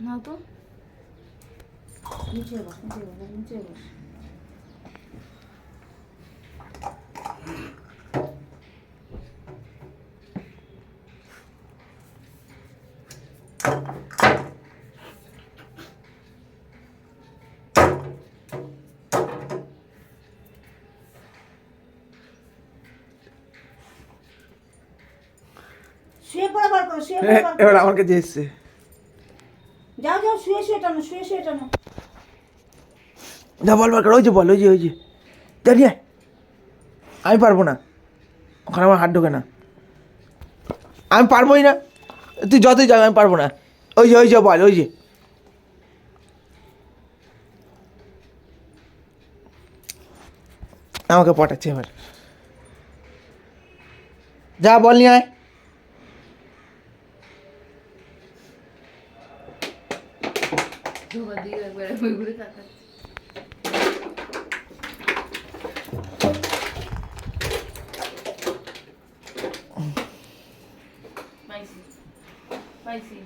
না তো নিচে বস নিচে বস নিচে বস এবার আমার কাছে এসছে যাও যাও, শুয়ে শুয়ে টানো, শুয়ে শুয়ে টানো। যা বল বার ওই যে বল, ওই যে ওই যে। জানি আমি পারব না। ওখানে আমার হাত ঢোকে না। আমি পারবোই না। তুই যতই যাবে, আমি পারব না। ওই যে ওই যে, বল, ওই যে। আমাকে পটাচ্ছে এবার। যা, বল, নিয়ে আয়। ধোকা দিয়ে একবার ওই ঘুরে তাকাচ্ছে পাইছি পাইছি